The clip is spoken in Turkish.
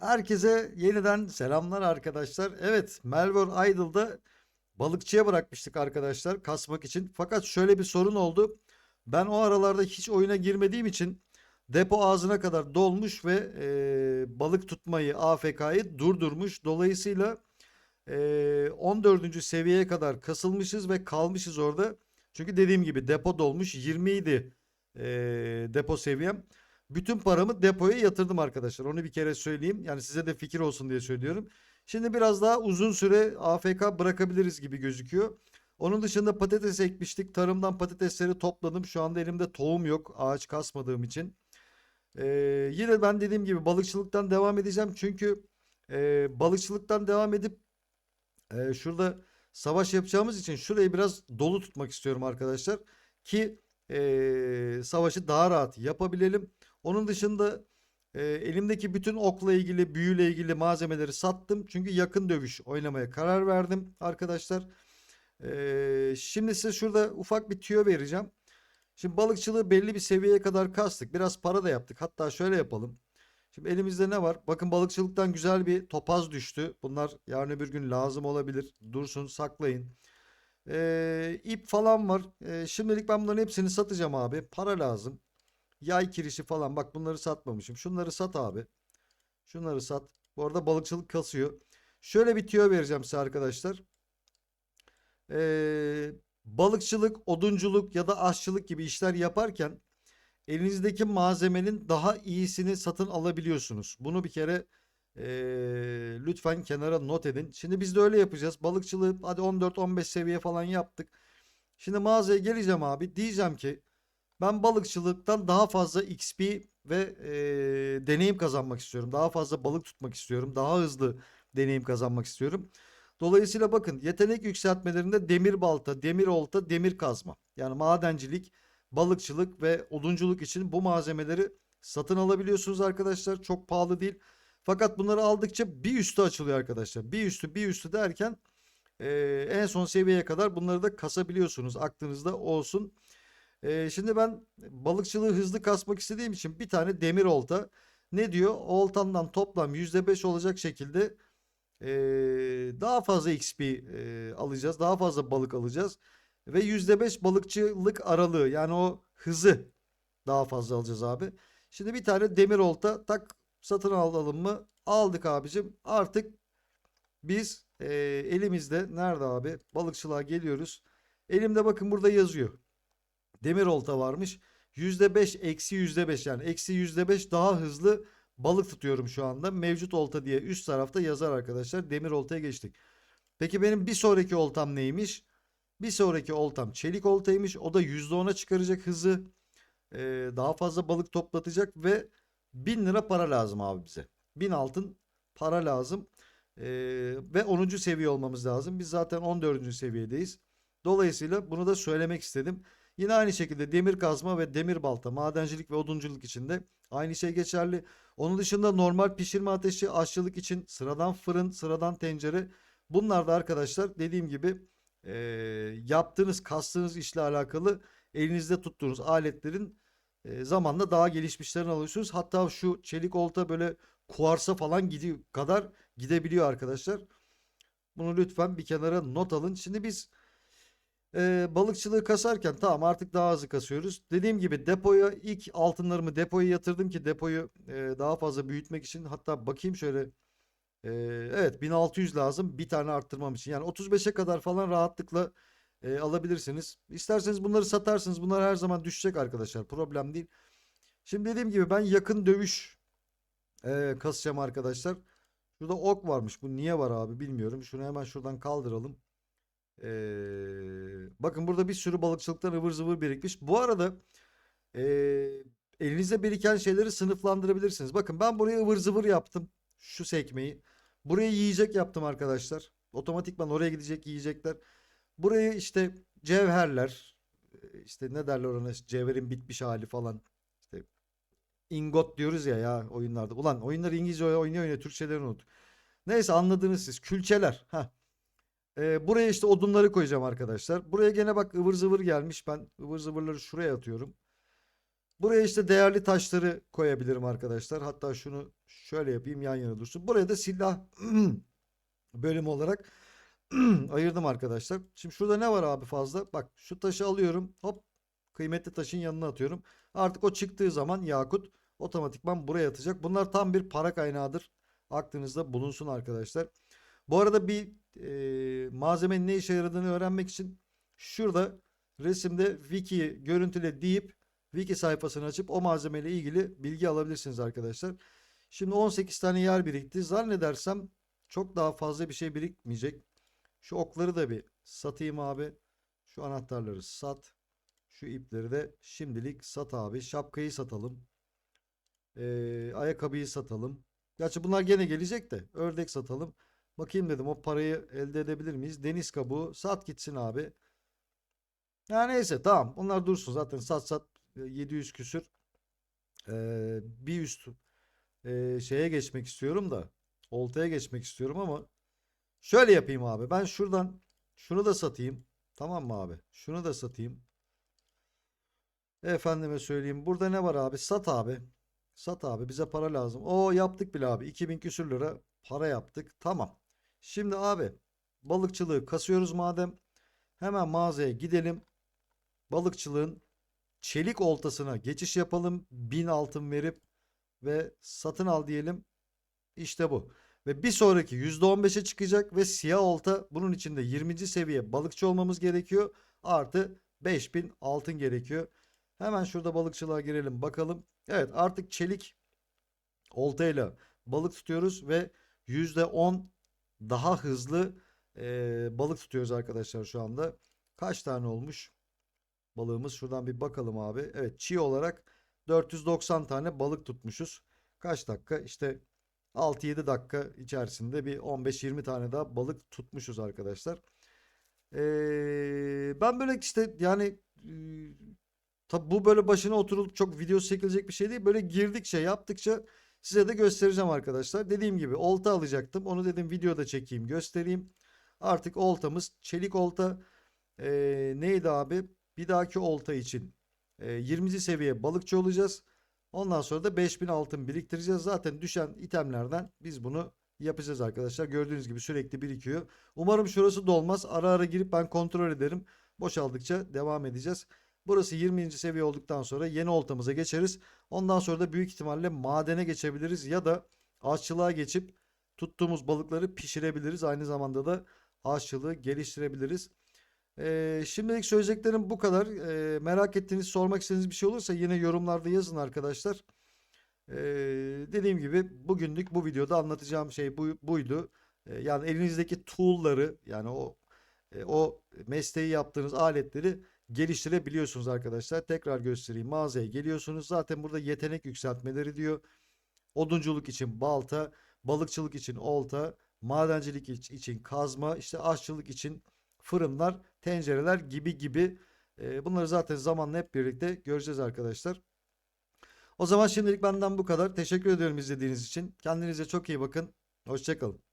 Herkese yeniden selamlar arkadaşlar. Evet, Melbourne Idle'da balıkçıya bırakmıştık arkadaşlar kasmak için. Fakat şöyle bir sorun oldu. Ben o aralarda hiç oyuna girmediğim için depo ağzına kadar dolmuş ve e, balık tutmayı AFK'yı durdurmuş. Dolayısıyla e, 14. seviyeye kadar kasılmışız ve kalmışız orada. Çünkü dediğim gibi depo dolmuş 20 idi e, depo seviyem. Bütün paramı depoya yatırdım arkadaşlar. Onu bir kere söyleyeyim. Yani size de fikir olsun diye söylüyorum. Şimdi biraz daha uzun süre AFK bırakabiliriz gibi gözüküyor. Onun dışında patates ekmiştik. Tarımdan patatesleri topladım. Şu anda elimde tohum yok. Ağaç kasmadığım için. Ee, yine ben dediğim gibi balıkçılıktan devam edeceğim. Çünkü e, balıkçılıktan devam edip e, şurada savaş yapacağımız için şurayı biraz dolu tutmak istiyorum arkadaşlar. Ki e, savaşı daha rahat yapabilelim. Onun dışında e, elimdeki bütün okla ilgili, büyüyle ilgili malzemeleri sattım. Çünkü yakın dövüş oynamaya karar verdim arkadaşlar. E, şimdi size şurada ufak bir tüyo vereceğim. Şimdi balıkçılığı belli bir seviyeye kadar kastık. Biraz para da yaptık. Hatta şöyle yapalım. Şimdi elimizde ne var? Bakın balıkçılıktan güzel bir topaz düştü. Bunlar yarın öbür gün lazım olabilir. Dursun, saklayın. E, ip falan var. E, şimdilik ben bunların hepsini satacağım abi. Para lazım. Yay kirişi falan. Bak bunları satmamışım. Şunları sat abi. Şunları sat. Bu arada balıkçılık kasıyor. Şöyle bir tüyo vereceğim size arkadaşlar. Ee, balıkçılık, odunculuk ya da aşçılık gibi işler yaparken elinizdeki malzemenin daha iyisini satın alabiliyorsunuz. Bunu bir kere ee, lütfen kenara not edin. Şimdi biz de öyle yapacağız. Balıkçılığı hadi 14-15 seviye falan yaptık. Şimdi mağazaya geleceğim abi. Diyeceğim ki ben balıkçılıktan daha fazla XP ve e, deneyim kazanmak istiyorum. Daha fazla balık tutmak istiyorum. Daha hızlı deneyim kazanmak istiyorum. Dolayısıyla bakın yetenek yükseltmelerinde demir balta, demir olta, demir kazma. Yani madencilik, balıkçılık ve odunculuk için bu malzemeleri satın alabiliyorsunuz arkadaşlar. Çok pahalı değil. Fakat bunları aldıkça bir üstü açılıyor arkadaşlar. Bir üstü bir üstü derken e, en son seviyeye kadar bunları da kasabiliyorsunuz. Aklınızda olsun. Ee, şimdi ben balıkçılığı hızlı kasmak istediğim için bir tane demir olta ne diyor? Oltamdan toplam %5 olacak şekilde ee, daha fazla XP ee, alacağız. Daha fazla balık alacağız. Ve %5 balıkçılık aralığı yani o hızı daha fazla alacağız abi. Şimdi bir tane demir olta tak satın alalım mı? Aldık abicim. Artık biz ee, elimizde nerede abi? Balıkçılığa geliyoruz. Elimde bakın burada yazıyor. Demir olta varmış. %5 eksi %5 yani eksi %5 daha hızlı balık tutuyorum şu anda. Mevcut olta diye üst tarafta yazar arkadaşlar. Demir oltaya geçtik. Peki benim bir sonraki oltam neymiş? Bir sonraki oltam çelik oltaymış. O da %10'a çıkaracak hızı. Ee, daha fazla balık toplatacak ve 1000 lira para lazım abi bize. 1000 altın para lazım. Ee, ve 10. seviye olmamız lazım. Biz zaten 14. seviyedeyiz. Dolayısıyla bunu da söylemek istedim. Yine aynı şekilde demir kazma ve demir balta, madencilik ve odunculuk için de aynı şey geçerli. Onun dışında normal pişirme ateşi, aşçılık için sıradan fırın, sıradan tencere. Bunlar da arkadaşlar dediğim gibi e, yaptığınız, kastığınız işle alakalı elinizde tuttuğunuz aletlerin e, zamanla daha gelişmişlerini alıyorsunuz. Hatta şu çelik olta böyle kuarsa falan gidiyor kadar gidebiliyor arkadaşlar. Bunu lütfen bir kenara not alın. Şimdi biz e, balıkçılığı kasarken tamam artık daha hızlı kasıyoruz. Dediğim gibi depoya ilk altınlarımı depoya yatırdım ki depoyu e, daha fazla büyütmek için. Hatta bakayım şöyle. E, evet 1600 lazım bir tane arttırmam için. Yani 35'e kadar falan rahatlıkla e, alabilirsiniz. İsterseniz bunları satarsınız. Bunlar her zaman düşecek arkadaşlar. Problem değil. Şimdi dediğim gibi ben yakın dövüş e, kasacağım arkadaşlar. Şurada ok varmış. Bu niye var abi bilmiyorum. Şunu hemen şuradan kaldıralım. Ee, bakın burada bir sürü balıkçılıktan ıvır zıvır birikmiş. Bu arada ee, elinizde biriken şeyleri sınıflandırabilirsiniz. Bakın ben buraya ıvır zıvır yaptım. Şu sekmeyi. Buraya yiyecek yaptım arkadaşlar. Otomatikman oraya gidecek yiyecekler. Burayı işte cevherler. e, işte ne derler ona cevherin bitmiş hali falan. İşte ingot diyoruz ya ya oyunlarda. Ulan oyunlar İngilizce oynuyor oynuyor Türkçeleri unut. Neyse anladınız siz. Külçeler. Ha. Ee, buraya işte odunları koyacağım arkadaşlar. Buraya gene bak ıvır zıvır gelmiş. Ben ıvır zıvırları şuraya atıyorum. Buraya işte değerli taşları koyabilirim arkadaşlar. Hatta şunu şöyle yapayım yan yana dursun. Buraya da silah bölümü olarak ayırdım arkadaşlar. Şimdi şurada ne var abi fazla? Bak şu taşı alıyorum. Hop kıymetli taşın yanına atıyorum. Artık o çıktığı zaman yakut otomatikman buraya atacak. Bunlar tam bir para kaynağıdır. Aklınızda bulunsun arkadaşlar. Bu arada bir e, malzemenin ne işe yaradığını öğrenmek için şurada resimde wiki görüntüle deyip wiki sayfasını açıp o malzemeyle ilgili bilgi alabilirsiniz arkadaşlar. Şimdi 18 tane yer birikti. Zannedersem çok daha fazla bir şey birikmeyecek. Şu okları da bir satayım abi. Şu anahtarları sat. Şu ipleri de şimdilik sat abi. Şapkayı satalım. Ee, ayakkabıyı satalım. Gerçi bunlar gene gelecek de. Ördek satalım. Bakayım dedim o parayı elde edebilir miyiz? Deniz kabuğu sat gitsin abi. Ya neyse tamam. Onlar dursun zaten sat sat e, 700 küsür. Ee, bir üst e, şeye geçmek istiyorum da. Oltaya geçmek istiyorum ama şöyle yapayım abi. Ben şuradan şunu da satayım. Tamam mı abi? Şunu da satayım. Efendime söyleyeyim. Burada ne var abi? Sat abi. Sat abi. Bize para lazım. O yaptık bile abi. 2000 küsür lira para yaptık. Tamam. Şimdi abi balıkçılığı kasıyoruz madem. Hemen mağazaya gidelim. Balıkçılığın çelik oltasına geçiş yapalım. 1000 altın verip ve satın al diyelim. İşte bu. Ve bir sonraki %15'e çıkacak ve siyah olta bunun içinde 20. seviye balıkçı olmamız gerekiyor. Artı 5000 altın gerekiyor. Hemen şurada balıkçılığa girelim bakalım. Evet artık çelik oltayla balık tutuyoruz ve %10 daha hızlı eee, balık tutuyoruz arkadaşlar şu anda. Kaç tane olmuş balığımız? Şuradan bir bakalım abi. Evet çiğ olarak 490 tane balık tutmuşuz. Kaç dakika? İşte 6-7 dakika içerisinde bir 15-20 tane daha balık tutmuşuz arkadaşlar. Ee, ben böyle işte yani tabi bu böyle başına oturulup çok video çekilecek bir şey değil. Böyle girdikçe yaptıkça size de göstereceğim arkadaşlar. Dediğim gibi olta alacaktım. Onu dedim videoda çekeyim göstereyim. Artık oltamız çelik olta. Ee, neydi abi? Bir dahaki olta için e, 20. seviye balıkçı olacağız. Ondan sonra da 5000 altın biriktireceğiz. Zaten düşen itemlerden biz bunu yapacağız arkadaşlar. Gördüğünüz gibi sürekli birikiyor. Umarım şurası dolmaz. Ara ara girip ben kontrol ederim. Boşaldıkça devam edeceğiz. Burası 20. seviye olduktan sonra yeni oltamıza geçeriz. Ondan sonra da büyük ihtimalle madene geçebiliriz ya da aşçılığa geçip tuttuğumuz balıkları pişirebiliriz. Aynı zamanda da aşçılığı geliştirebiliriz. Ee, şimdilik söyleyeceklerim bu kadar. Ee, merak ettiğiniz, sormak istediğiniz bir şey olursa yine yorumlarda yazın arkadaşlar. Ee, dediğim gibi bugünlük bu videoda anlatacağım şey bu, buydu. Ee, yani elinizdeki tool'ları yani o e, o mesleği yaptığınız aletleri geliştirebiliyorsunuz arkadaşlar. Tekrar göstereyim. Mağazaya geliyorsunuz. Zaten burada yetenek yükseltmeleri diyor. Odunculuk için balta, balıkçılık için olta, madencilik iç- için kazma, işte aşçılık için fırınlar, tencereler gibi gibi. E, bunları zaten zamanla hep birlikte göreceğiz arkadaşlar. O zaman şimdilik benden bu kadar. Teşekkür ediyorum izlediğiniz için. Kendinize çok iyi bakın. Hoşçakalın.